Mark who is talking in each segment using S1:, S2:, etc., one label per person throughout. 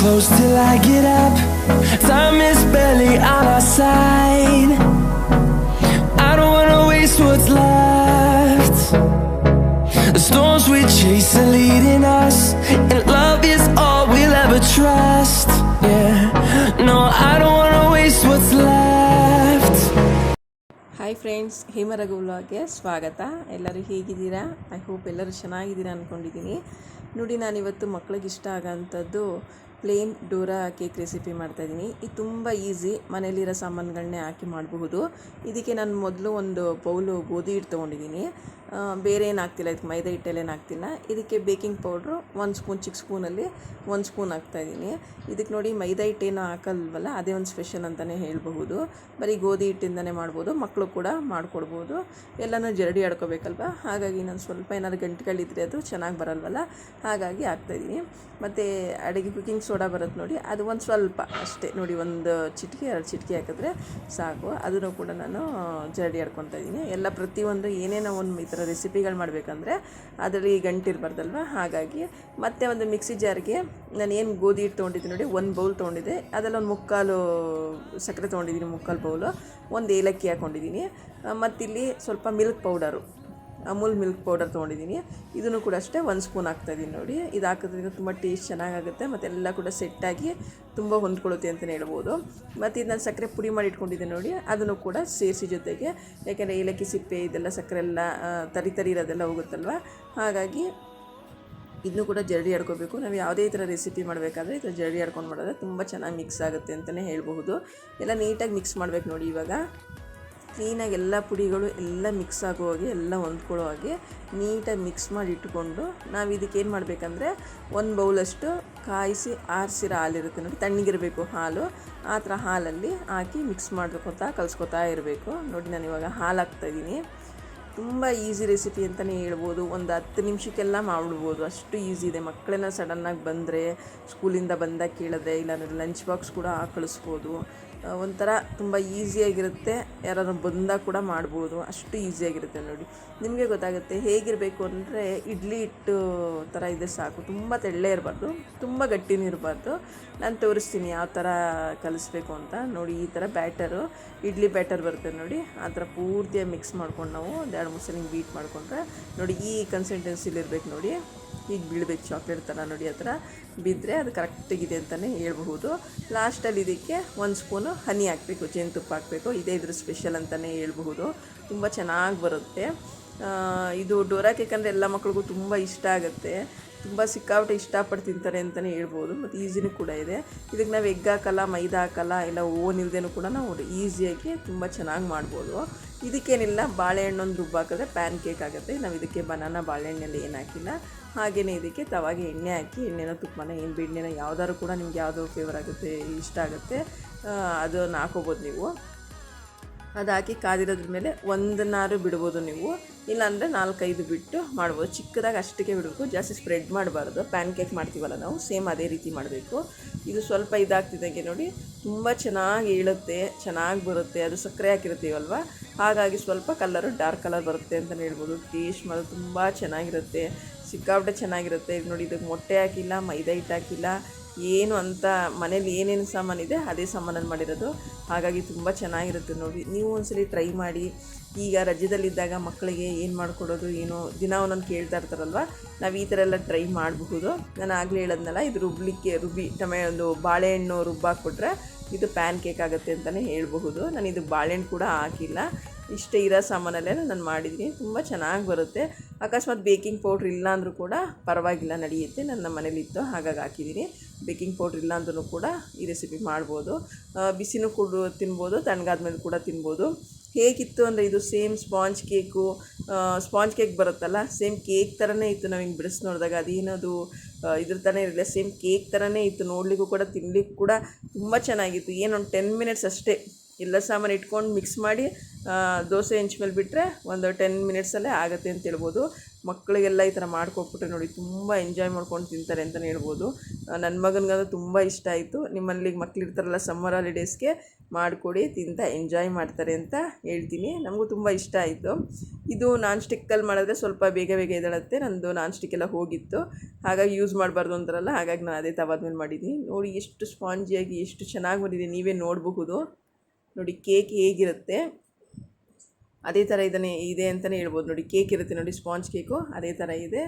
S1: till I get up. Time is barely on our side. I don't wanna waste what's left. The storms we chase are leading us, and love is all we'll ever trust. Yeah, no, I don't wanna waste what's left.
S2: Hi hi friends Vlog, ವ್ಲಾಗ್ಗೆ ಸ್ವಾಗತ ಎಲ್ಲರೂ ಹೇಗಿದ್ದೀರಾ I hope ಎಲ್ಲರೂ ಚೆನ್ನಾಗಿದ್ದೀರಾ ಅಂದ್ಕೊಂಡಿದ್ದೀನಿ ನೋಡಿ ನಾನಿವತ್ತು ಮಕ್ಕಳಿಗೆ ಇಷ್ಟ ಆಗೋಂಥದ್ದು ಪ್ಲೇನ್ ಡೋರಾ ಕೇಕ್ ರೆಸಿಪಿ ಮಾಡ್ತಾ ಇದ್ದೀನಿ. ಇದು ತುಂಬ ಈಸಿ ಮನೇಲಿರೋ ಸಾಮಾನುಗಳನ್ನೇ ಹಾಕಿ ಮಾಡಬಹುದು. ಇದಕ್ಕೆ ನಾನು ಮೊದಲು ಒಂದು ಬೌಲು ಗೋಧಿ ಹಿಟ್ಟು ತೊಗೊಂಡಿದ್ದೀನಿ. ಬೇರೆ ಏನು ಹಾಕ್ತಿಲ್ಲ, ಇದಕ್ಕೆ ಮೈದಾ ಹಿಟ್ಟಲ್ಲೇನು ಹಾಕ್ತಿಲ್ಲ. ಇದಕ್ಕೆ ಬೇಕಿಂಗ್ ಪೌಡ್ರು ಒಂದು ಸ್ಪೂನ್, ಚಿಕ್ಕ ಸ್ಪೂನಲ್ಲಿ ಒಂದು ಸ್ಪೂನ್ ಹಾಕ್ತಾಯಿದ್ದೀನಿ ಇದಕ್ಕೆ ನೋಡಿ ಮೈದಾ ಹಿಟ್ಟೇನು ಹಾಕಲ್ವಲ್ಲ, ಅದೇ ಒಂದು ಸ್ಪೆಷಲ್ ಅಂತಲೇ ಹೇಳಬಹುದು. ಬರೀ ಗೋಧಿ ಹಿಟ್ಟಿಂದನೇ ಮಾಡ್ಬೋದು ಮಕ್ಕಳು ಕೂಡ ಮಾಡಿಕೊಡ್ಬೋದು. ಎಲ್ಲನೂ ಜರಡಿ ಆಡ್ಕೋಬೇಕಲ್ವ? ಹಾಗಾಗಿ ನಾನು ಸ್ವಲ್ಪ ಏನಾದ್ರು ಗಂಟುಗಳಿದ್ರೆ ಅದು ಚೆನ್ನಾಗಿ ಬರಲ್ವಲ್ಲ? ಹಾಗಾಗಿ ಹಾಕ್ತಾಯಿದ್ದೀನಿ ಮತ್ತು ಅಡುಗೆ ಕುಕ್ಕಿಂಗ್ ಸೋಡಾ ಬರುತ್ತೆ ನೋಡಿ, ಅದು ಒಂದು ಸ್ವಲ್ಪ ಅಷ್ಟೇ. ನೋಡಿ, ಒಂದು ಚಿಟಿಕೆ, ಎರಡು ಚಿಟಿಕೆ ಹಾಕಿದ್ರೆ ಸಾಕು. ಅದನ್ನು ಕೂಡ ನಾನು ಜರಡಿ ಆಡ್ಕೊತಾ ಇದ್ದೀನಿ. ಎಲ್ಲ ಪ್ರತಿಯೊಂದು ಏನೇನೋ ಒಂದು ಈ ಥರ ರೆಸಿಪಿಗಳು ಮಾಡಬೇಕಂದ್ರೆ ಅದರಲ್ಲಿ ಗಂಟಿರಬಾರ್ದಲ್ವ ಹಾಗಾಗಿ ಮತ್ತೆ ಒಂದು ಮಿಕ್ಸಿ ಜಾರ್ಗೆ ನಾನು ಏನು ಗೋಧಿ ಹಿಟ್ಟು ತೊಗೊಂಡಿದ್ದೀನಿ ನೋಡಿ, ಒಂದು ಬೌಲ್ ತೊಗೊಂಡಿದ್ದೆ. ಅದರಲ್ಲಿ ಒಂದು ಮುಕ್ಕಾಲು ಸಕ್ಕರೆ ತೊಗೊಂಡಿದ್ದೀನಿ, ಮುಕ್ಕಾಲು ಬೌಲು. ಒಂದು ಏಲಕ್ಕಿ ಹಾಕ್ಕೊಂಡಿದ್ದೀನಿ ಮತ್ತಿಲ್ಲಿ ಸ್ವಲ್ಪ milk powder. Amul milk powder ತೊಗೊಂಡಿದ್ದೀನಿ. ಇದನ್ನು ಕೂಡ ಅಷ್ಟೇ ಒಂದು ಸ್ಪೂನ್ ಹಾಕ್ತಾಯಿದ್ದೀನಿ ನೋಡಿ. ಇದು ಹಾಕೋದ್ರಿಂದ ತುಂಬ ಟೇಸ್ಟ್ ಚೆನ್ನಾಗಾಗುತ್ತೆ ಮತ್ತು ಎಲ್ಲ ಕೂಡ ಸೆಟ್ಟಾಗಿ ತುಂಬ ಹೊಂದ್ಕೊಳ್ಳುತ್ತೆ ಅಂತಲೇ ಹೇಳ್ಬೋದು. ಮತ್ತು ಇದು ನಾನು ಸಕ್ಕರೆ ಪುಡಿ ಮಾಡಿ ಇಟ್ಕೊಂಡಿದ್ದೀನಿ ನೋಡಿ. ಅದನ್ನು ಕೂಡ ಸೇರಿಸಿ ಜೊತೆಗೆ, ಯಾಕೆಂದರೆ ಏಲಕ್ಕಿ ಸಿಪ್ಪೆ, ಇದೆಲ್ಲ ಸಕ್ಕರೆ ಎಲ್ಲ ತರಿ ತರಿ ಇರೋದೆಲ್ಲ ಹೋಗುತ್ತಲ್ವ? ಹಾಗಾಗಿ ಇದನ್ನು ಕೂಡ ಜರಡಿ ಆಡ್ಕೋಬೇಕು. ನಾವು ಯಾವುದೇ ಥರ ರೆಸಿಪಿ ಮಾಡಬೇಕಾದ್ರೆ ಇದು ಜರಡಿ ಆಡ್ಕೊಂಡು ಮಾಡಿದ್ರೆ ತುಂಬ ಚೆನ್ನಾಗಿ ಮಿಕ್ಸ್ ಆಗುತ್ತೆ ಅಂತಲೇ ಹೇಳ್ಬಹುದು. ಎಲ್ಲ ನೀಟಾಗಿ ಮಿಕ್ಸ್ ಮಾಡಬೇಕು ನೋಡಿ ಇವಾಗ. ಕ್ಲೀನಾಗಿ ಎಲ್ಲ ಪುಡಿಗಳು ಎಲ್ಲ ಮಿಕ್ಸ್ ಆಗೋ ಹಾಗೆ, ಎಲ್ಲ ಹೊಂದ್ಕೊಳ್ಳೋ ಹಾಗೆ ನೀಟಾಗಿ ಮಿಕ್ಸ್ ಮಾಡಿ ಇಟ್ಟುಕೊಂಡು ನಾವು ಇದಕ್ಕೆ ಏನು ಮಾಡಬೇಕಂದ್ರೆ ಒಂದು ಬೌಲಷ್ಟು ಕಾಯಿಸಿ ಆರಿಸಿರೋ ಹಾಲಿರುತ್ತೆ ನೋಡಿ, ತಣ್ಣಗಿರಬೇಕು ಹಾಲು. ಆ ಥರ ಹಾಲಲ್ಲಿ ಹಾಕಿ ಮಿಕ್ಸ್ ಮಾಡ್ಕೊತಾ ಕಲಿಸ್ಕೊತಾ ಇರಬೇಕು. ನೋಡಿ, ನಾನು ಇವಾಗ ಹಾಲು ಹಾಕ್ತಾಯಿದ್ದೀನಿ ತುಂಬ ಈಸಿ ರೆಸಿಪಿ ಅಂತಲೇ ಹೇಳ್ಬೋದು. ಒಂದು ಹತ್ತು ನಿಮಿಷಕ್ಕೆಲ್ಲ ಮಾಡಿಬಿಡ್ಬೋದು ಅಷ್ಟು ಈಸಿ ಇದೆ. ಮಕ್ಕಳೆಲ್ಲ ಸಡನ್ನಾಗಿ ಬಂದರೆ ಸ್ಕೂಲಿಂದ ಬಂದಾಗ ಕೇಳಿದ್ರೆ ಇಲ್ಲಾಂದರೆ ಲಂಚ್ ಬಾಕ್ಸ್ ಕೂಡ ಕಳಿಸ್ಬೋದು ಒಂಥರ ತುಂಬ ಈಸಿಯಾಗಿರುತ್ತೆ. ಯಾರಾದ್ರೂ ಬಂದಾಗ ಕೂಡ ಮಾಡ್ಬೋದು. ಅಷ್ಟು ಈಸಿಯಾಗಿರುತ್ತೆ ನೋಡಿ. ನಿಮಗೆ ಗೊತ್ತಾಗುತ್ತೆ ಹೇಗಿರಬೇಕು ಅಂದರೆ ಇಡ್ಲಿ ಹಿಟ್ಟು ಥರ ಇದೆ ಸಾಕು. ತುಂಬ ತೆಳ್ಳೆ ಇರಬಾರ್ದು. ತುಂಬ ಗಟ್ಟಿನೂ ಇರಬಾರ್ದು. ನಾನು ತೋರಿಸ್ತೀನಿ ಯಾವ ಥರ ಕಲಿಸ್ಬೇಕು ಅಂತ. ನೋಡಿ, ಈ ಥರ ಬ್ಯಾಟರು, ಇಡ್ಲಿ ಬ್ಯಾಟರ್ ಬರುತ್ತೆ ನೋಡಿ. ಆ ಥರ ಪೂರ್ತಿಯಾಗಿ ಮಿಕ್ಸ್ ಮಾಡ್ಕೊಂಡು ನಾವು ಒಂದು ಎರಡು ಮೂರು ಸಲ ಬೀಟ್ ಮಾಡಿಕೊಂಡ್ರೆ ನೋಡಿ ಈ ಕನ್ಸಿಸ್ಟೆನ್ಸಿಲಿ ಇರ್ಬೇಕು ನೋಡಿ. ಹೀಗೆ ಬೀಳ್ಬೇಕು ಚಾಕ್ಲೇಟ್ ಥರ ನೋಡಿ ಆ ಥರ ಬಿದ್ದರೆ ಅದು ಕರೆಕ್ಟಾಗಿದೆ ಅಂತಲೇ ಹೇಳ್ಬಹುದು. ಲಾಸ್ಟಲ್ಲಿ ಇದಕ್ಕೆ ಒಂದು ಸ್ಪೂನು ಹನಿ ಹಾಕಬೇಕು, ಜೇನುತುಪ್ಪ ಹಾಕಬೇಕು. ಇದೇ ಇದ್ರ ಸ್ಪೆಷಲ್ ಅಂತಲೇ ಹೇಳ್ಬಹುದು. ತುಂಬ ಚೆನ್ನಾಗಿ ಬರುತ್ತೆ. ಇದು ಡೋರಾ ಕೇಕ್ ಅಂದರೆ ಎಲ್ಲ ಮಕ್ಕಳಿಗೂ ತುಂಬ ಇಷ್ಟ ಆಗುತ್ತೆ. ತುಂಬ ಸಿಕ್ಕಾಪಟ್ಟೆ ಇಷ್ಟಪಟ್ಟು ತಿಂತಾರೆ ಅಂತಲೇ ಹೇಳ್ಬೋದು ಮತ್ತು ಈಸಿನೂ ಕೂಡ ಇದೆ. ಇದಕ್ಕೆ ನಾವು ಎಗ್ ಹಾಕಲ್ಲ, ಮೈದಾ ಹಾಕಲ್ಲ ಓನ್ ಇಲ್ಲದೇನೂ ಕೂಡ ನಾವು ಈಸಿಯಾಗಿ ತುಂಬ ಚೆನ್ನಾಗಿ ಮಾಡ್ಬೋದು. ಇದಕ್ಕೇನಿಲ್ಲ, ಬಾಳೆಹಣ್ಣೊಂದು ರುಬ್ಬ ಹಾಕಿದ್ರೆ ಪ್ಯಾನ್ ಕೇಕ್ ಆಗುತ್ತೆ. ನಾವು ಇದಕ್ಕೆ ಬನಾನ ಬಾಳೆಹಣ್ಣಲ್ಲಿ ಏನು ಹಾಕಿಲ್ಲ. ಹಾಗೆಯೇ ಇದಕ್ಕೆ ತವಾಗೆ ಎಣ್ಣೆ ಹಾಕಿ, ಎಣ್ಣೆನ ತುಪ್ಪನ, ಏನು ಬೆಣ್ಣೆನ ಯಾವ್ದಾದ್ರು ಕೂಡ ನಿಮ್ಗೆ ಯಾವುದು ಫೇವರ್ ಆಗುತ್ತೆ, ಇಷ್ಟ ಆಗುತ್ತೆ ಅದನ್ನು ಹಾಕೋಬೋದು ನೀವು. ಅದು ಹಾಕಿ ಕಾದಿರೋದ್ರ ಮೇಲೆ ಒಂದನ್ನಾರು ಬಿಡ್ಬೋದು ನೀವು. ಇಲ್ಲಾಂದರೆ ನಾಲ್ಕೈದು ಬಿಟ್ಟು ಮಾಡ್ಬೋದು. ಚಿಕ್ಕದಾಗಿ ಅಷ್ಟಕ್ಕೆ ಬಿಡಬೇಕು. ಜಾಸ್ತಿ ಸ್ಪ್ರೆಡ್ ಮಾಡಬಾರ್ದು. ಪ್ಯಾನ್ ಕೇಕ್ ಮಾಡ್ತೀವಲ್ಲ ನಾವು ಸೇಮ್ ಅದೇ ರೀತಿ ಮಾಡಬೇಕು. ಇದು ಸ್ವಲ್ಪ ಇದಾಗ್ತಿದ್ದಂಗೆ ನೋಡಿ, ತುಂಬ ಚೆನ್ನಾಗಿ ಏಳುತ್ತೆ, ಚೆನ್ನಾಗಿ ಬರುತ್ತೆ. ಅದು ಸಕ್ಕರೆ ಹಾಕಿರ್ತೀವಲ್ವ? ಹಾಗಾಗಿ ಸ್ವಲ್ಪ ಕಲರು ಡಾರ್ಕ್ ಕಲರ್ ಬರುತ್ತೆ ಅಂತಲೇ ಹೇಳ್ಬೋದು. ಟೇಸ್ಟ್ ಮಾಡೋದು ತುಂಬ ಚೆನ್ನಾಗಿರುತ್ತೆ. ಸಿಕ್ಕಾಪಟ್ಟೆ ಚೆನ್ನಾಗಿರುತ್ತೆ. ಇದು ನೋಡಿ ಇದಕ್ಕೆ ಮೊಟ್ಟೆ ಹಾಕಿಲ್ಲ, ಮೈದಾ ಹಿಟ್ಟು ಹಾಕಿಲ್ಲ, ಏನು ಅಂತ ಮನೇಲಿ ಏನೇನು ಸಾಮಾನಿದೆ ಅದೇ ಸಾಮಾನಲ್ಲಿ ಮಾಡಿರೋದು. ಹಾಗಾಗಿ ತುಂಬ ಚೆನ್ನಾಗಿರುತ್ತೆ ನೋಡಿ. ನೀವು ಒಂದ್ಸಲಿ ಟ್ರೈ ಮಾಡಿ. ಈಗ ರಜದಲ್ಲಿದ್ದಾಗ ಮಕ್ಕಳಿಗೆ ಏನು ಮಾಡಿಕೊಡೋದು, ಏನು ದಿನ ಒಂದೊಂದು ಕೇಳ್ತಾ ಇರ್ತಾರಲ್ವ, ನಾವು ಈ ಥರ ಎಲ್ಲ ಟ್ರೈ ಮಾಡಬಹುದು. ನಾನು ಆಗಲೇ ಹೇಳೋದ್ನಲ್ಲ, ಇದು ರುಬ್ಲಿಕ್ಕೆ ರುಬ್ಬಿ, ಟಮೆ ಒಂದು ಬಾಳೆಹಣ್ಣು ರುಬ್ಬಾಕ್ಬಿಟ್ರೆ ಇದು ಪ್ಯಾನ್ ಕೇಕ್ ಆಗುತ್ತೆ ಅಂತಲೇ ಹೇಳಬಹುದು. ನಾನು ಇದು ಬಾಳೆಹಣ್ಣು ಕೂಡ ಹಾಕಿಲ್ಲ. ಇಷ್ಟೇ ಇರೋ ಸಾಮಾನಲ್ಲೇ ನಾನು ಮಾಡಿದ್ದೀನಿ. ತುಂಬ ಚೆನ್ನಾಗಿ ಬರುತ್ತೆ. ಅಕಸ್ಮಾತ್ ಬೇಕಿಂಗ್ ಪೌಡ್ರ್ ಇಲ್ಲ ಅಂದರೂ ಕೂಡ ಪರವಾಗಿಲ್ಲ, ನಡೆಯುತ್ತೆ. ನನ್ನ ಮನೇಲಿತ್ತು ಹಾಗಾಗಿ ಹಾಕಿದ್ದೀನಿ. ಬೇಕಿಂಗ್ ಪೌಡ್ರ್ ಇಲ್ಲ ಅಂದ್ರೂ ಕೂಡ ಈ ರೆಸಿಪಿ ಮಾಡ್ಬೋದು. ಬಿಸಿನೂ ಕೂಡ ತಿನ್ಬೋದು, ತಣ್ಣಗಾದ್ಮೇಲೆ ಕೂಡ ತಿನ್ಬೋದು. ಹೇಗಿತ್ತು ಅಂದರೆ ಇದು same sponge cake sponge cake ಬರುತ್ತಲ್ಲ, ಸೇಮ್ ಕೇಕ್ ಥರನೇ ಇತ್ತು ನಾವು ಹಿಂಗೆ ಬಿಡಿಸಿ ನೋಡಿದಾಗ. ಅದೇನದು ಇದ್ರ ಥರನೇ ಇರಲಿಲ್ಲ, ಸೇಮ್ ಕೇಕ್ ಥರನೇ ಇತ್ತು. ನೋಡಲಿಕ್ಕೂ ಕೂಡ ತಿನ್ನಲಿಕ್ಕೂ ಕೂಡ ತುಂಬ ಚೆನ್ನಾಗಿತ್ತು. ಏನೊಂದು ಟೆನ್ ಮಿನಿಟ್ಸ್ ಅಷ್ಟೇ. ಎಲ್ಲ ಸಾಮಾನು ಇಟ್ಕೊಂಡು ಮಿಕ್ಸ್ ಮಾಡಿ ದೋಸೆ ಹೆಂಚ್ ಮೇಲೆ ಬಿಟ್ಟರೆ ಒಂದು ಟೆನ್ ಮಿನಿಟ್ಸಲ್ಲೇ ಆಗುತ್ತೆ ಅಂತ ಹೇಳ್ಬೋದು. ಮಕ್ಕಳಿಗೆಲ್ಲ ಈ ಥರ ಮಾಡಿಕೊಟ್ಬಿಟ್ರೆ ನೋಡಿ ತುಂಬ ಎಂಜಾಯ್ ಮಾಡ್ಕೊಂಡು ತಿಂತಾರೆ ಅಂತಲೇ ಹೇಳ್ಬೋದು. ನನ್ನ ಮಗನಿಗಂತೂ ತುಂಬ ಇಷ್ಟ ಆಯಿತು. ನಿಮ್ಮಲ್ಲಿ ಮಕ್ಳು ಇರ್ತಾರಲ್ಲ ಸಮ್ಮರ್ ಹಾಲಿಡೇಸ್ಗೆ ಮಾಡಿಕೊಡಿ, ತಿಂತ ಎಂಜಾಯ್ ಮಾಡ್ತಾರೆ ಅಂತ ಹೇಳ್ತೀನಿ. ನಮಗೂ ತುಂಬ ಇಷ್ಟ ಆಯಿತು. ಇದು ನಾನ್ ಸ್ಟಿಕ್ಕಲ್ಲಿ ಮಾಡಿದ್ರೆ ಸ್ವಲ್ಪ ಬೇಗ ಬೇಗ ಎದ್ದೇಳುತ್ತೆ. ನಂದು ನಾನ್ ಸ್ಟಿಕ್ ಎಲ್ಲ ಹೋಗಿತ್ತು. ಹಾಗಾಗಿ ಯೂಸ್ ಮಾಡಬಾರ್ದು ಅಂತಾರಲ್ಲ, ಹಾಗಾಗಿ ನಾನು ಅದೇ ತವಾದ ಮೇಲೆ ಮಾಡಿದ್ದೀನಿ. ನೋಡಿ ಎಷ್ಟು ಸ್ಪಾಂಜಿಯಾಗಿ ಎಷ್ಟು ಚೆನ್ನಾಗಿ ಬಂದಿದೆ, ನೀವೇ ನೋಡಬಹುದು. ನೋಡಿ ಕೇಕ್ ಹೇಗಿರುತ್ತೆ? ಅದೇ ಥರ ಇದನ್ನೇ ಇದೆ ಅಂತಲೇ ಹೇಳ್ಬೋದು. ನೋಡಿ ಕೇಕ್ ಇರುತ್ತೆ ನೋಡಿ ಸ್ಪಾಂಜ್ ಕೇಕು, ಅದೇ ಥರ ಇದೆ.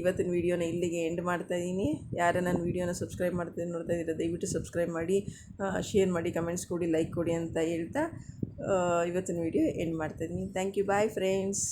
S2: ಇವತ್ತಿನ ವೀಡಿಯೋನ ಇಲ್ಲಿಗೆ ಎಂಡ್ ಮಾಡ್ತಾ ಇದ್ದೀನಿ ಯಾರು ನನ್ನ ವೀಡಿಯೋನ ಸಬ್ಸ್ಕ್ರೈಬ್ ಮಾಡ್ತೀನಿ ನೋಡ್ತಾ ಇದ್ದೀರ, ದಯವಿಟ್ಟು ಸಬ್ಸ್ಕ್ರೈಬ್ ಮಾಡಿ ಶೇರ್ ಮಾಡಿ ಕಮೆಂಟ್ಸ್ ಕೊಡಿ ಲೈಕ್ ಕೊಡಿ ಅಂತ ಹೇಳ್ತಾ ಇವತ್ತಿನ ವೀಡಿಯೋ ಎಂಡ್ ಮಾಡ್ತಾ ಇದ್ದೀನಿ ಥ್ಯಾಂಕ್ ಯು ಬಾಯ್ ಫ್ರೆಂಡ್ಸ್